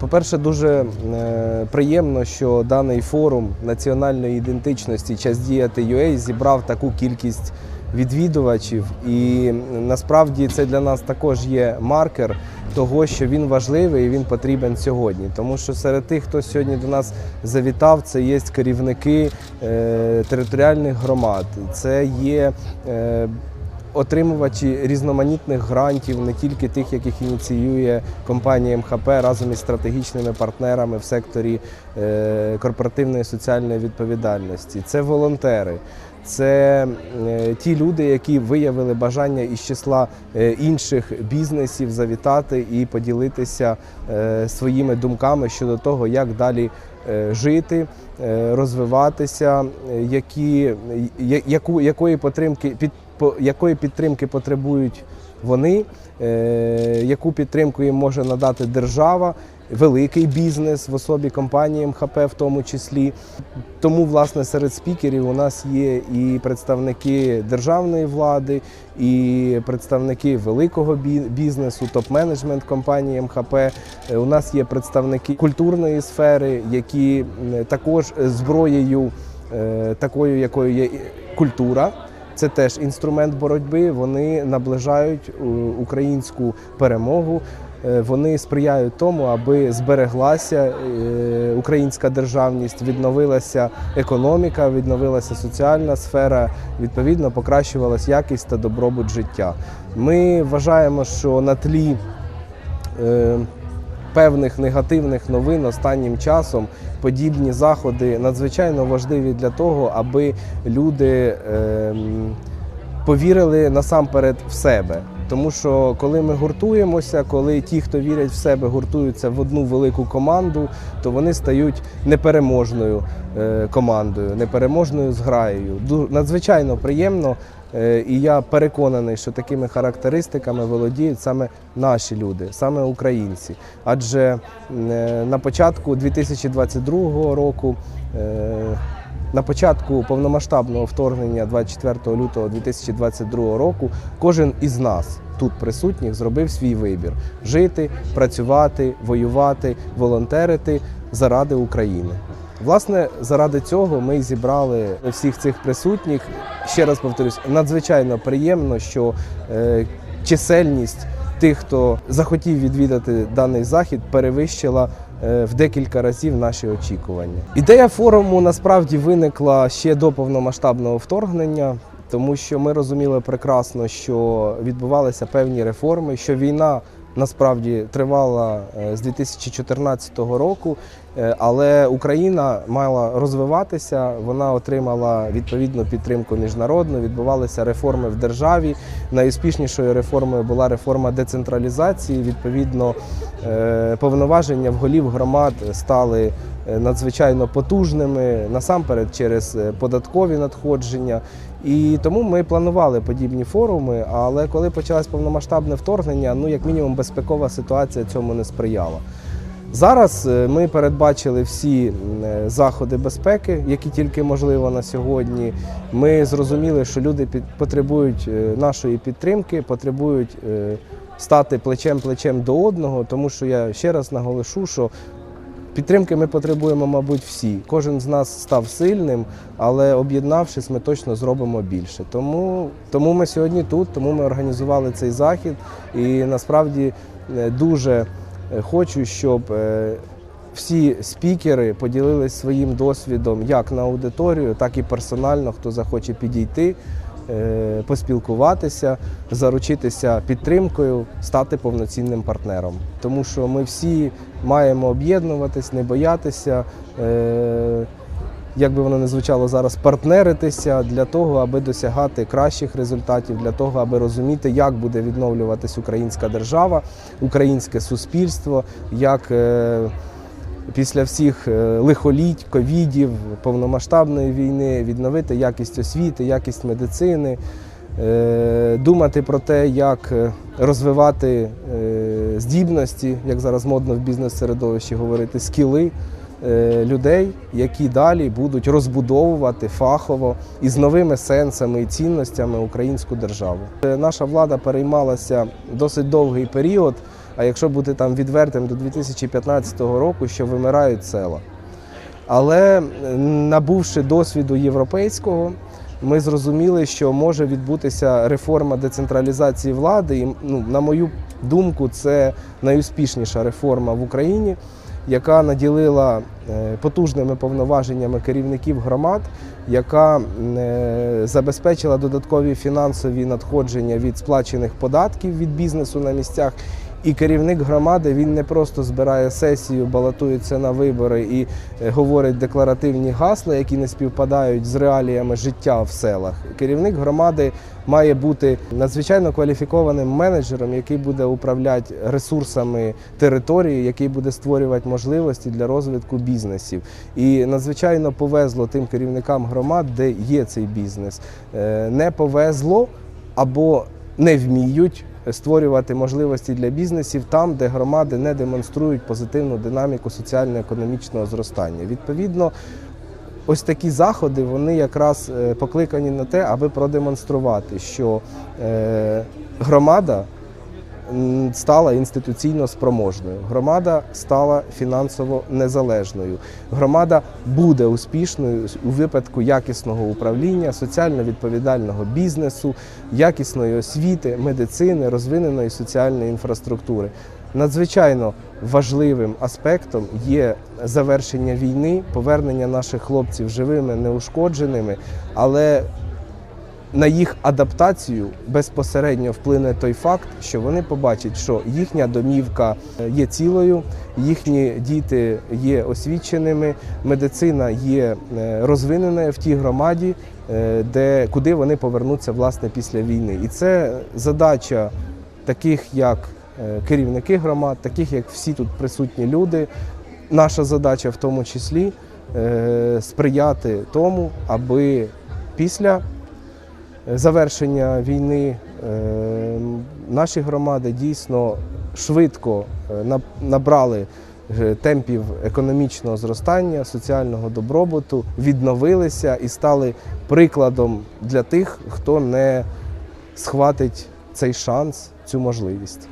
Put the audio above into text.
По-перше, дуже е, приємно, що даний форум національної ідентичності час діяти UA зібрав таку кількість відвідувачів, і насправді це для нас також є маркер того, що він важливий і він потрібен сьогодні. Тому що серед тих, хто сьогодні до нас завітав, це є керівники е, територіальних громад, це є. Отримувачі різноманітних грантів, не тільки тих, яких ініціює компанія МХП разом із стратегічними партнерами в секторі е, корпоративної соціальної відповідальності. Це волонтери. Це е, ті люди, які виявили бажання із числа е, інших бізнесів завітати і поділитися своїми думками щодо того, як далі жити, розвиватися, які, яку, якої підтримки під якої підтримки потребують вони, е, яку підтримку їм може надати держава, великий бізнес в особі компанії МХП в тому числі. Тому, власне, серед спікерів у нас є і представники державної влади, і представники великого бізнесу, топ-менеджмент компанії МХП. Е, У нас є представники культурної сфери, які також зброєю, е, такою, якою є культура. Це теж інструмент боротьби. Вони наближають е, українську перемогу. Е, Вони сприяють тому, аби збереглася е, українська державність, відновилася економіка, відновилася соціальна сфера, відповідно покращувалась якість та добробут життя. Ми вважаємо, що на тлі певних негативних новин останнім часом подібні заходи надзвичайно важливі для того, аби люди ем, повірили насамперед в себе. Тому що коли ми гуртуємося, коли ті, хто вірять в себе, гуртуються в одну велику команду, то вони стають непереможною е, командою, непереможною зграєю. Ду- Надзвичайно приємно, і я переконаний, що такими характеристиками володіють саме наші люди, саме українці. Адже е, на початку 2022 року. е, на початку повномасштабного вторгнення 24 лютого 2022 року кожен із нас тут присутніх зробив свій вибір: жити, працювати, воювати, волонтерити заради України. Власне, заради цього ми зібрали всіх цих присутніх. Ще раз повторюсь, надзвичайно приємно, що е, чисельність тих, хто захотів відвідати даний захід, перевищила е, в декілька разів наші очікування. Ідея форуму насправді виникла ще до повномасштабного вторгнення, тому що ми розуміли прекрасно, що відбувалися певні реформи, що війна. Насправді тривала е, з 2014 року, е, але Україна мала розвиватися. Вона отримала відповідну підтримку міжнародну. Відбувалися реформи в державі. Найуспішнішою реформою була реформа децентралізації. Відповідно, е, повноваження в голів громад стали надзвичайно потужними насамперед через податкові надходження. І тому ми планували подібні форуми. Але коли почалось повномасштабне вторгнення, ну як мінімум безпекова ситуація цьому не сприяла. Зараз е, ми передбачили всі е, заходи безпеки, які тільки можливо на сьогодні. Ми зрозуміли, що люди потребують е, нашої підтримки, потребують стати плечем-плечем до одного, тому що я ще раз наголошу, що Підтримки ми потребуємо, мабуть, всі. Кожен з нас став сильним, але об'єднавшись, ми точно зробимо більше. Тому, тому ми сьогодні тут, тому ми організували цей захід. І насправді е, дуже е, хочу, щоб е, всі спікери поділились своїм досвідом як на аудиторію, так і персонально, хто захоче підійти. Е, Поспілкуватися, заручитися підтримкою, стати повноцінним партнером, тому що ми всі маємо об'єднуватись, не боятися, е, як би воно не звучало зараз, партнеритися для того, аби досягати кращих результатів, для того, аби розуміти, як буде відновлюватись українська держава, українське суспільство, як е, після всіх е, лихоліть, ковідів, повномасштабної війни відновити якість освіти, якість медицини. е, Думати про те, як е, розвивати здібності, як зараз модно в бізнес-середовищі говорити, скіли людей, які далі будуть розбудовувати фахово і з новими сенсами і цінностями українську державу. Е, Наша влада переймалася досить довгий період а якщо бути там відвертим до 2015 року, що вимирають села. Але е, набувши досвіду європейського, ми зрозуміли, що може відбутися реформа децентралізації влади. І, ну, на мою думку, це найуспішніша реформа в Україні, яка наділила е, потужними повноваженнями керівників громад, яка е, забезпечила додаткові фінансові надходження від сплачених податків від бізнесу на місцях. І керівник громади він не просто збирає сесію, балотується на вибори і е, говорить декларативні гасла, які не співпадають з реаліями життя в селах. Керівник громади має бути надзвичайно кваліфікованим менеджером, який буде управляти ресурсами території, який буде створювати можливості для розвитку бізнесів. І надзвичайно повезло тим керівникам громад, де є цей бізнес. Е, Не повезло або не вміють створювати можливості для бізнесів там, де громади не демонструють позитивну динаміку соціально-економічного зростання. Відповідно, ось такі заходи вони якраз е, покликані на те, аби продемонструвати, що е, громада стала інституційно спроможною, громада стала фінансово незалежною. Громада буде успішною у випадку якісного управління, соціально відповідального бізнесу, якісної освіти, медицини, розвиненої соціальної інфраструктури. Надзвичайно важливим аспектом є завершення війни, повернення наших хлопців живими, неушкодженими, але на їх адаптацію безпосередньо вплине той факт, що вони побачать, що їхня домівка є цілою, їхні діти є освіченими, медицина є е, розвиненою в тій громаді, е, де куди вони повернуться власне після війни. І це задача таких як е, керівники громад, таких як всі тут присутні люди. Наша задача в тому числі е, сприяти тому, аби після завершення війни е, наші громади дійсно швидко е, на- набрали е, темпів економічного зростання, соціального добробуту, відновилися і стали прикладом для тих, хто не схватить цей шанс, цю можливість.